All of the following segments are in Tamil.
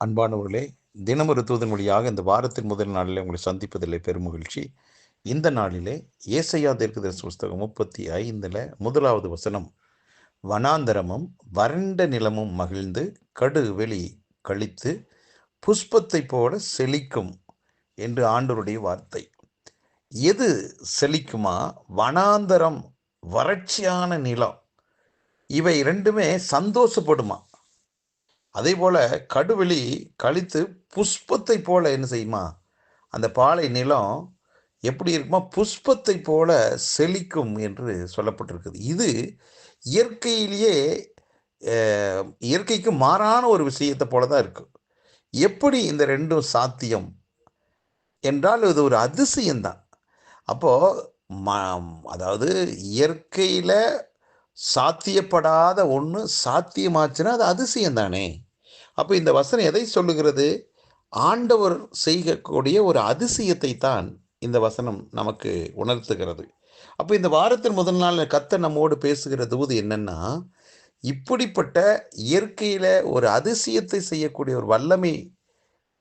அன்பானவர்களே தினமொரு தூதன் வழியாக இந்த வாரத்தின் முதல் நாளிலே உங்களை சந்திப்பதில்லை பெருமகிழ்ச்சி இந்த நாளிலே ஏசையா தீர்க்கதரிசி புஸ்தகம் முப்பத்தி ஐந்தில் முதலாவது வசனம் வனாந்தரமும் வறண்ட நிலமும் மகிழ்ந்து கடு வெளி கழித்து புஷ்பத்தை போல செழிக்கும் என்று ஆண்டோருடைய வார்த்தை. எது செழிக்குமா? வனாந்தரம் வறட்சியான நிலம். இவை ரெண்டுமே சந்தோஷப்படுமா? அதே போல் கடுவெளி கழித்து புஷ்பத்தை போல என்ன செய்யுமா? அந்த பாலை நிலம் எப்படி இருக்குமா புஷ்பத்தை போல செழிக்கும் என்று சொல்லப்பட்டிருக்குது. இது இயற்கையிலேயே இயற்கைக்கு மாறான ஒரு விஷயத்தை போல தான் இருக்கு. எப்படி இந்த ரெண்டும் சாத்தியம்? என்றால் இது ஒரு அதிசயம்தான் அப்போ ம அதாவது இயற்கையில் சாத்தியப்படாத ஒன்று சாத்தியமாச்சுன்னா அது அதிசயம் தானே? அப்போ இந்த வசனம் எதை சொல்லுகிறது? ஆண்டவர் செய்யக்கூடிய ஒரு அதிசயத்தை தான் இந்த வசனம் நமக்கு உணர்த்துகிறது. அப்போ இந்த வாரத்தின் முதல் நாள் கத்த நம்மோடு பேசுகிற தூது என்னென்னா இப்படிப்பட்ட இயற்கையில் ஒரு அதிசயத்தை செய்யக்கூடிய ஒரு வல்லமை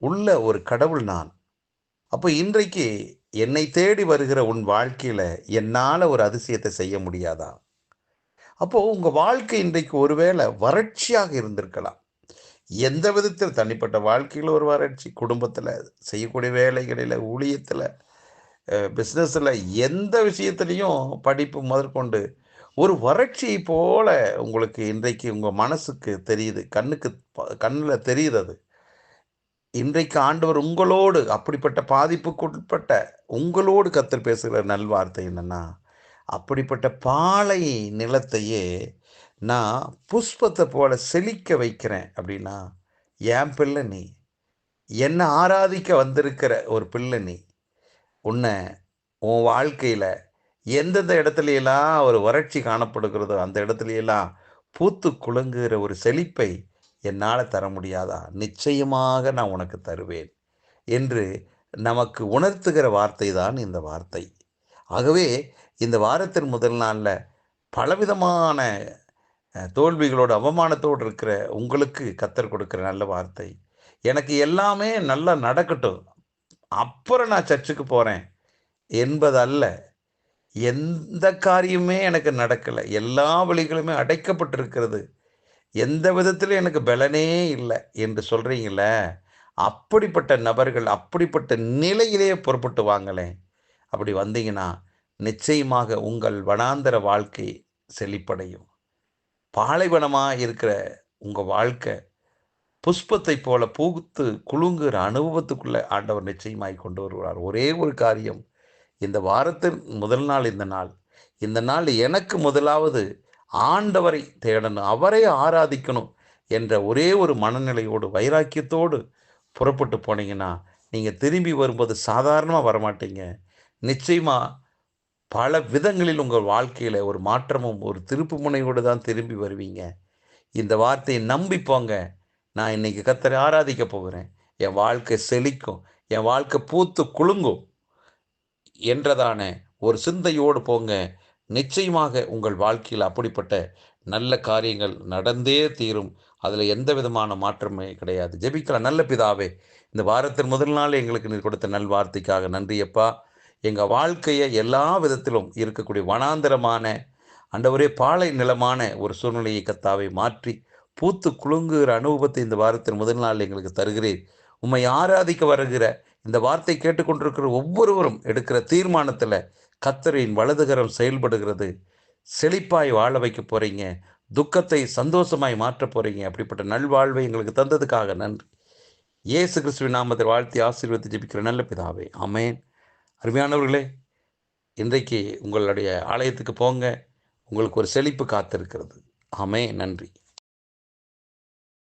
உள்ள ஒரு கடவுள் நான். அப்போ இன்றைக்கு என்னை தேடி வருகிற உன் வாழ்க்கையில் என்னால் ஒரு அதிசயத்தை செய்ய முடியாதா? அப்போது உங்கள் வாழ்க்கை இன்றைக்கு ஒருவேளை வறட்சியாக இருந்திருக்கலாம். எந்த விதத்தில் தனிப்பட்ட வாழ்க்கையில் ஒரு வறட்சி குடும்பத்தில் செய்யக்கூடிய வேலைகளில் ஊழியத்தில் பிஸ்னஸில் எந்த விஷயத்துலையும் படிப்பு முதற்கொண்டு ஒரு வறட்சியை போல உங்களுக்கு இன்றைக்கு உங்கள் மனசுக்கு தெரியுது கண்ணுக்கு கண்ணில் தெரியுது அது. இன்றைக்கு ஆண்டவர் உங்களோடு அப்படிப்பட்ட பாதிப்புக்குட்பட்ட உங்களோடு கத்தர் பேசுகிற நல்வார்த்தை என்னன்னா அப்படிப்பட்ட பாலை நிலத்தையே நான் புஷ்பத்தை போல செழிக்க வைக்கிறேன் அப்படின்னா என் பிள்ளை நீ? என்னை ஆராதிக்க வந்திருக்கிற ஒரு பிள்ளை நீ? உன்னை உன் வாழ்க்கையில் எந்தெந்த இடத்துலையெல்லாம் ஒரு வறட்சி காணப்படுகிறதோ அந்த இடத்துலையெல்லாம் பூத்து குலுங்குகிற ஒரு செழிப்பை என்னால் தர முடியாதா? நிச்சயமாக நான் உனக்கு தருவேன் என்று நமக்கு உணர்த்துகிற வார்த்தை தான் இந்த வார்த்தை. ஆகவே இந்த வாரத்தின் முதல் நாளில் பலவிதமான தோல்விகளோடு அவமானத்தோடு இருக்கிற உங்களுக்கு கத்தர் கொடுக்குற நல்ல வார்த்தை. எனக்கு எல்லாமே நல்லா நடக்கட்டும். அப்புறம் நான் சர்ச்சுக்கு போகிறேன் என்பதல்ல. எந்த காரியமே எனக்கு நடக்கலை. எல்லா வழிகளுமே அடைக்கப்பட்டிருக்கிறது. எந்த விதத்திலும் எனக்கு பலனே இல்லை என்று சொல்கிறீங்கள அப்படிப்பட்ட நபர்கள் அப்படிப்பட்ட நிலையிலேயே புறப்பட்டு வாங்களேன். அப்படி வந்தீங்கன்னா நிச்சயமாக உங்கள் வனாந்தர வாழ்க்கை செழிப்படையும். பாலைவனமாக இருக்கிற உங்கள் வாழ்க்கை புஷ்பத்தை போல பூத்து குலுங்குகிற அனுபவத்துக்குள்ளே ஆண்டவர் நிச்சயமாய் கொண்டு வருவார். ஒரே ஒரு காரியம் இந்த வாரத்தின் முதல் நாள் இந்த நாள். இந்த நாள் எனக்கு முதலாவது ஆண்டவரை தேடணும் அவரை ஆராதிக்கணும் என்ற ஒரே ஒரு மனநிலையோடு வைராக்கியத்தோடு புறப்பட்டு போனீங்கன்னா நீங்கள் திரும்பி வரும்போது சாதாரணமாக வரமாட்டீங்க. நிச்சயமாக பல விதங்களில் உங்கள் வாழ்க்கையில் ஒரு மாற்றமும் ஒரு திருப்பு முனையோடு தான் திரும்பி வருவீங்க. இந்த வார்த்தையை நம்பி போங்க. நான் இன்னைக்கு கத்தரை ஆராதிக்க போகிறேன். என் வாழ்க்கை செழிக்கும். என் வாழ்க்கை பூத்து குலுங்கும் என்றதான ஒரு சிந்தையோடு போங்க. நிச்சயமாக உங்கள் வாழ்க்கையில் அப்படிப்பட்ட நல்ல காரியங்கள் நடந்தே தீரும். அதில் எந்த விதமான மாற்றமே கிடையாது. ஜெபிக்கலாம். நல்ல பிதாவே இந்த வாரத்தின் முதல் நாள் எங்களுக்கு நீர் கொடுத்த நல் வார்த்தைக்காக நன்றியப்பா. எங்கள் வாழ்க்கையை எல்லா விதத்திலும் இருக்கக்கூடிய வனாந்தரமான அண்டவரே பாலை நிலமான ஒரு சூழ்நிலையை கத்தாவை மாற்றி பூத்து குலுங்குகிற அனுபவத்தை இந்த வாரத்தின் முதல் நாள் எங்களுக்கு தருகிறேன் உம்மை ஆராதிக்க வருகிற இந்த வார்த்தை கேட்டுக்கொண்டிருக்கிற ஒவ்வொருவரும் எடுக்கிற தீர்மானத்தில் கத்தரின் வலதுகரம் செயல்படுகிறது. செழிப்பாய் வாழ வைக்க போகிறீங்க துக்கத்தை சந்தோஷமாய் மாற்ற போகிறீங்க அப்படிப்பட்ட நல்வாழ்வை எங்களுக்கு தந்ததுக்காக நன்றி. இயேசு கிறிஸ்துவின் நாமத்தை வாழ்த்தி ஆசீர்வதித்து ஜெபிக்கிற நல்ல பிதாவே. அமேன் அருமையானவர்களே இன்றைக்கு உங்களுடைய ஆலயத்துக்கு போங்க. உங்களுக்கு ஒரு செழிப்பு காத்திருக்கிறது. ஆமே நன்றி.